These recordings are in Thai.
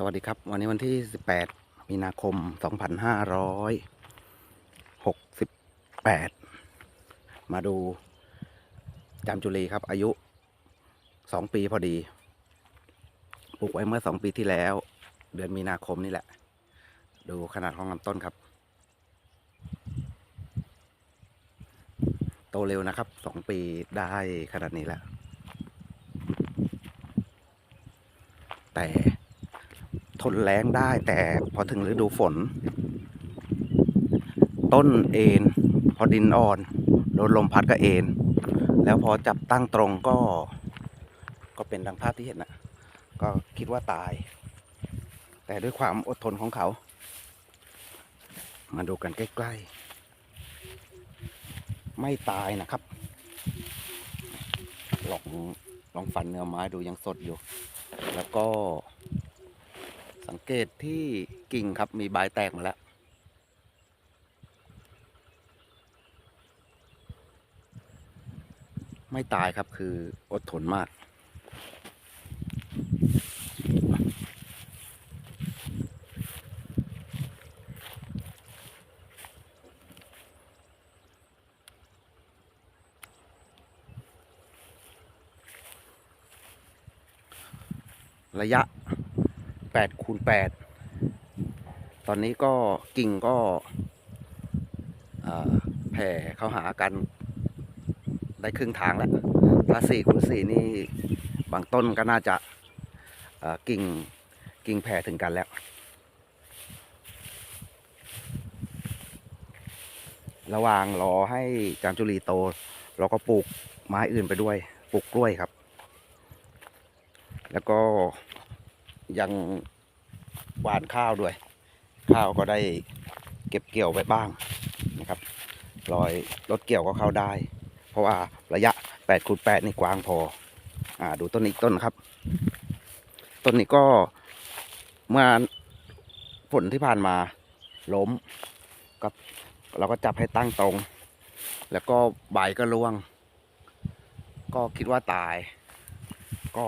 สวัสดีครับ วันนี้วันที่ 18 มีนาคม 2568 มาดูจามจุลีครับ อายุ 2 ปีพอดี ปลูกไว้เมื่อ 2 ปีที่แล้ว เดือนมีนาคมนี่แหละ ดูขนาดของลำต้นครับ โตเร็วนะครับ 2 ปีได้ขนาดนี้แล้ว แต่ ทนแรงได้แต่พอถึงฤดูฝน ต้นเอ็นพอดินอ่อนโดนลมพัดก็เอ็นแล้วพอจับตั้งตรงก็ ก็เป็นดังภาพที่เห็นนะก็คิดว่าตาย แต่ด้วยความอดทนของเขา มาดูกันใกล้ ๆ ไม่ตายนะครับ ลองลองฟันเนื้อไม้ดูยังสดอยู่ แล้วก็ สังเกตที่กิ่งครับมีใบแตกมาแล้ว ไม่ตายครับคืออดทนมาก ระยะ 8คูณ8ตอนนี้ก็กิ่งก็แผ่เข้าหากันได้ครึ่งทางแล้วถ้า4คูณ4นี่บางต้นก็น่าจะกิ่งกิ่งแผ่ถึงกันแล้ว ระหว่างรอให้จามจุรีโต เราก็ปลูกไม้อื่นไปด้วย ปลูกกล้วยครับ แล้วก็ ยังหวานข้าวด้วย ข้าวก็ได้เก็บเกี่ยวไปบ้างนะครับรอยรถเกี่ยวก็เข้าได้ เพราะว่าระยะ8คูณ8นี่กว้างพออ่าดูต้นอีกต้นครับ ต้นนี้ก็เมื่อฝนที่ผ่านมาล้มก็เราก็จับให้ตั้งตรง แล้วก็ใบก็ร่วง ก็คิดว่าตาย ก็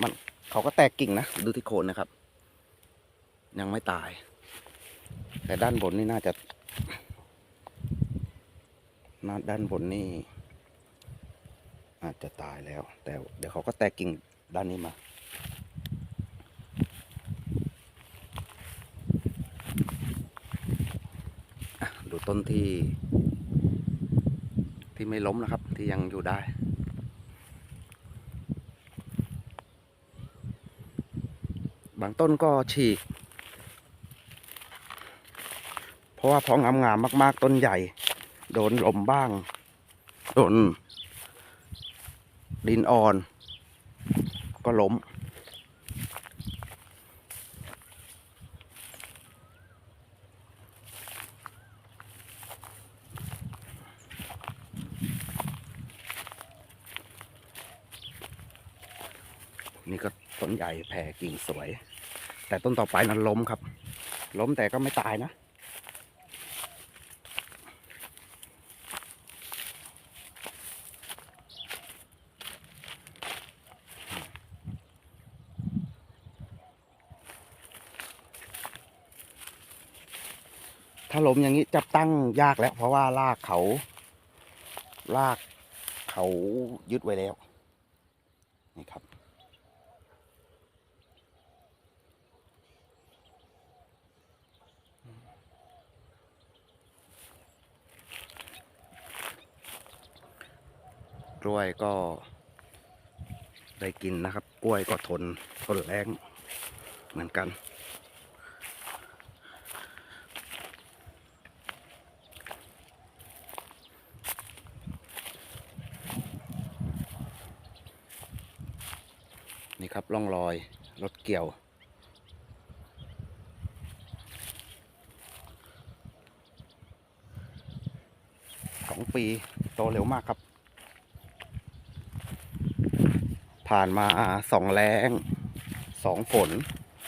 มัน เขาก็แตกกิ่งนะ ดูที่โคนนะครับ ยังไม่ตาย แต่ด้านบนนี่น่าจะน่าด้านบนนี่ อาจจะตายแล้ว แต่เดี๋ยวเขาก็แตกกิ่งด้านนี้มาดูต้นที่ ที่ไม่ล้มนะครับ ที่ยังอยู่ได้ บางต้นก็ฉีก เพราะว่าพองามๆมาก ๆ ต้นใหญ่ โดนลมบ้าง โดน ดินอ่อน ก็ล้ม นี่ก็ ต้นใหญ่แผ่กิ่งสวย แต่ต้นต่อไปนั้นล้มครับ ล้มแต่ก็ไม่ตายนะ ถ้าล้มอย่างนี้จับตั้งยากแล้ว เพราะว่ารากเขารากเขายึดไว้แล้ว นี่ครับ กล้วยก็ได้กินนะครับ กล้วยก็ทนทนแรงเหมือนกัน นี่ครับร่องรอยรถเกี่ยวสองปีโตเร็วมากครับ ผ่านมาสองแรงสองฝน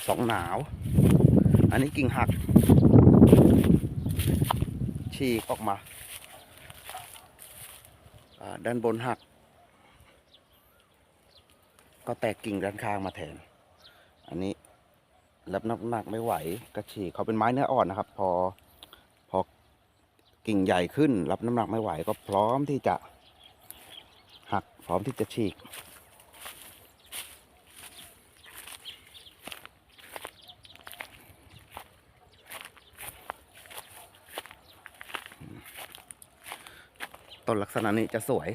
สองหนาว อันนี้กิ่งหัก ฉีกออกมา ด้านบนหัก ก็แตกกิ่งด้านข้างมาแทน อันนี้รับน้ำหนักไม่ไหวก็ฉีกเขาเป็นไม้เนื้ออ่อนนะครับ พอพอกิ่งใหญ่ขึ้น รับน้ำหนักไม่ไหวก็พร้อมที่จะหักพร้อมที่จะฉีก ต้นลักษณะนี้จะสวย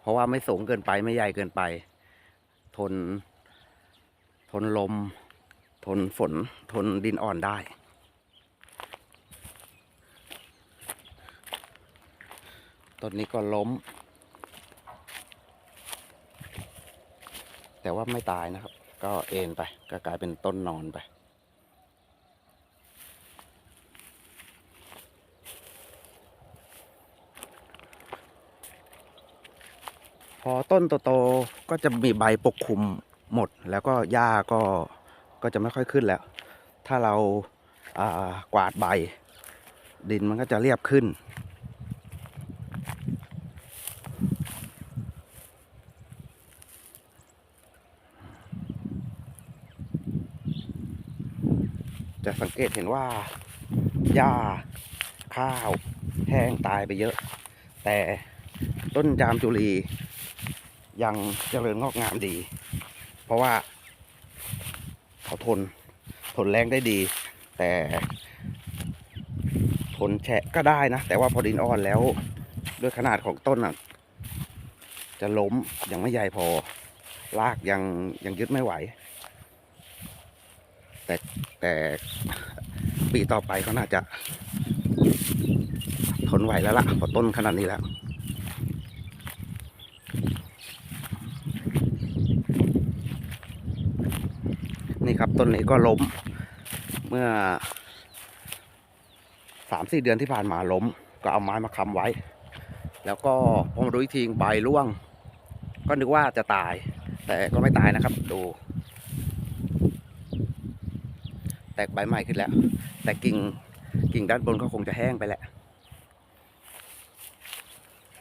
เพราะว่าไม่สูงเกินไปไม่ใหญ่เกินไป ทน ทนลม ทนฝน ทนดินอ่อนได้ ต้นนี้ก็ล้ม แต่ว่าไม่ตายนะครับ ก็เอ็นไปก็กลายเป็นต้นนอนไป พอต้นโตๆก็จะมีใบปกคลุมหมด แล้วก็หญ้าก็ก็จะไม่ค่อยขึ้นแล้ว ถ้าเราอากวาดใบ ดินมันก็จะเรียบขึ้น จะสังเกตเห็นว่าหญ้าข้าวแห้งตายไปเยอะ แต่ต้นจามจุลี ยังเจริญงอกงามดี เพราะว่าเขาทนทนแรงได้ดี แต่ทนแฉะก็ได้นะ แต่ว่าพอดินอ่อนแล้ว ด้วยขนาดของต้นอะ จะล้มยังไม่ใหญ่พอรากยังยังยึดไม่ไหว แต่แต่ปีต่อไปก็น่าจะทนไหวแล้วล่ะพอต้นขนาดนี้แล้ว นี่ครับต้นนี้ก็ล้ม เมื่อสามสี่เดือนที่ผ่านมาล้ม ก็เอาไม้มาค้ำไว้ แล้วก็พอมาดูอีกทีใบร่วง ก็นึกว่าจะตาย แต่ก็ไม่ตายนะครับ ดู แตกใบใหม่ขึ้นแล้ว แต่กิ่งกิ่งด้านบนก็คงจะแห้งไปแหละ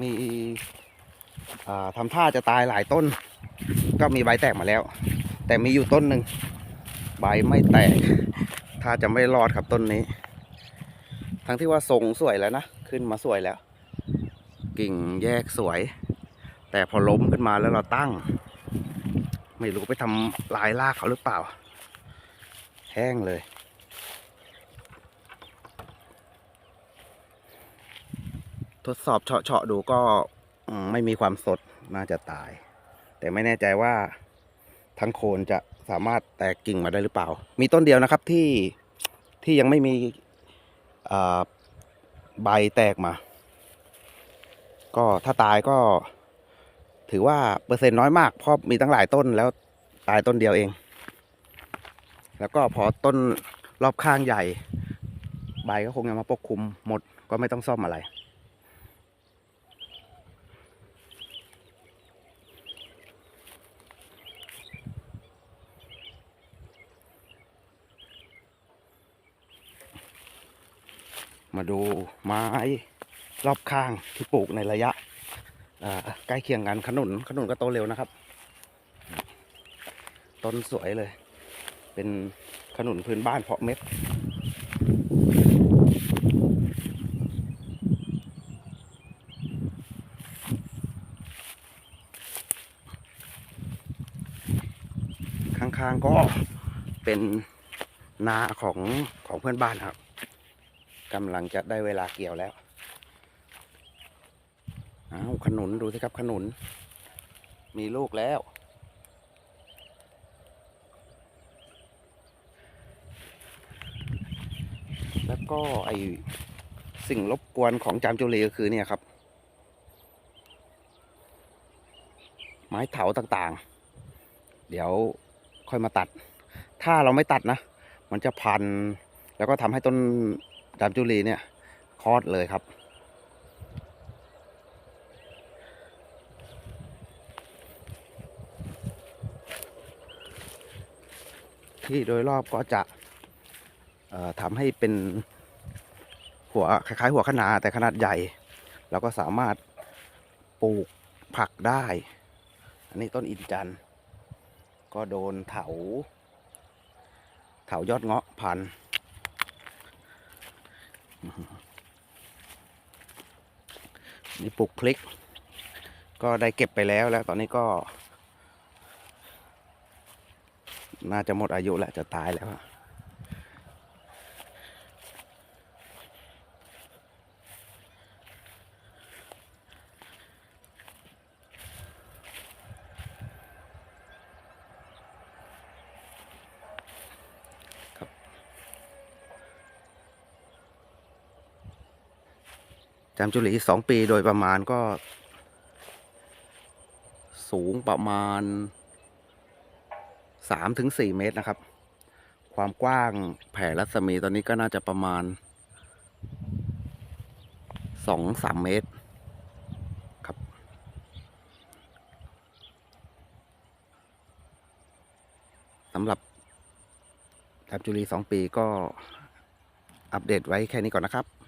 มีทำท่าจะตายหลายต้น ก็มีใบแตกมาแล้ว แต่มีอยู่ต้นหนึ่ง ใบไม่แตก ถ้าจะไม่รอดครับต้นนี้ ทั้งที่ว่าทรงสวยแล้วนะ ขึ้นมาสวยแล้ว กิ่งแยกสวย แต่พอล้มขึ้นมาแล้วเราตั้ง ไม่รู้ไปทำลายรากเขาหรือเปล่า แห้งเลยทดสอบเฉาะๆดูก็ไม่มีความสดน่าจะตาย แต่ไม่แน่ใจว่าทั้งโคนจะ สามารถแตกกิ่งมาได้หรือเปล่า มีต้นเดียวนะครับที่ที่ยังไม่มีใบแตกมา ก็ถ้าตายก็ ถือว่าเปอร์เซ็นต์น้อยมากเพราะมีตั้งหลายต้นแล้วตายต้นเดียวเอง แล้วก็พอต้นรอบข้างใหญ่ ใบก็คงจะมาปกคลุมหมดก็ไม่ต้องซ่อมอะไร มาดูไม้รอบข้างที่ปลูกในระยะใกล้เคียงกันขนุนขนุนก็โตเร็วนะครับ ต้นสวยเลย เป็นขนุนพื้นบ้านเพาะเม็ดข้างๆก็เป็นนาของของเพื่อนบ้านครับ กำลังจะได้เวลาเกี่ยวแล้วอ้าวขนุนดูสิครับขนุน มีลูกแล้ว แล้วก็ไอสิ่งรบกวนของจามจุลีก็คือเนี่ยครับ ไม้เถาต่างๆ เดี๋ยวค่อยมาตัด ถ้าเราไม่ตัดนะ มันจะพัน แล้วก็ทำให้ต้น จามจุลีเนี่ยคอดเลยครับ ที่โดยรอบก็จะทำให้เป็นหัวคล้ายๆ หัวคะนาแต่ขนาดใหญ่แล้วก็สามารถปลูกผักได้ อันนี้ต้นอินจันก็โดนเถา เถายอดเงาะพันธุ์ นี่ปลูกพลิก ก็ได้เก็บไปแล้วแล้วตอนนี้ก็ น่าจะหมดอายุแล้วจะตายแล้วอะ จามจุลีสองปีโดยประมาณก็ สูงประมาณสามถึงสี่เมตรนะครับ ความกว้างแผ่รัศมีตอนนี้ก็น่าจะประมาณสองสามเมตรครับ สำหรับจามจุลีสองปีก็อัปเดตไว้แค่นี้ก่อนนะครับ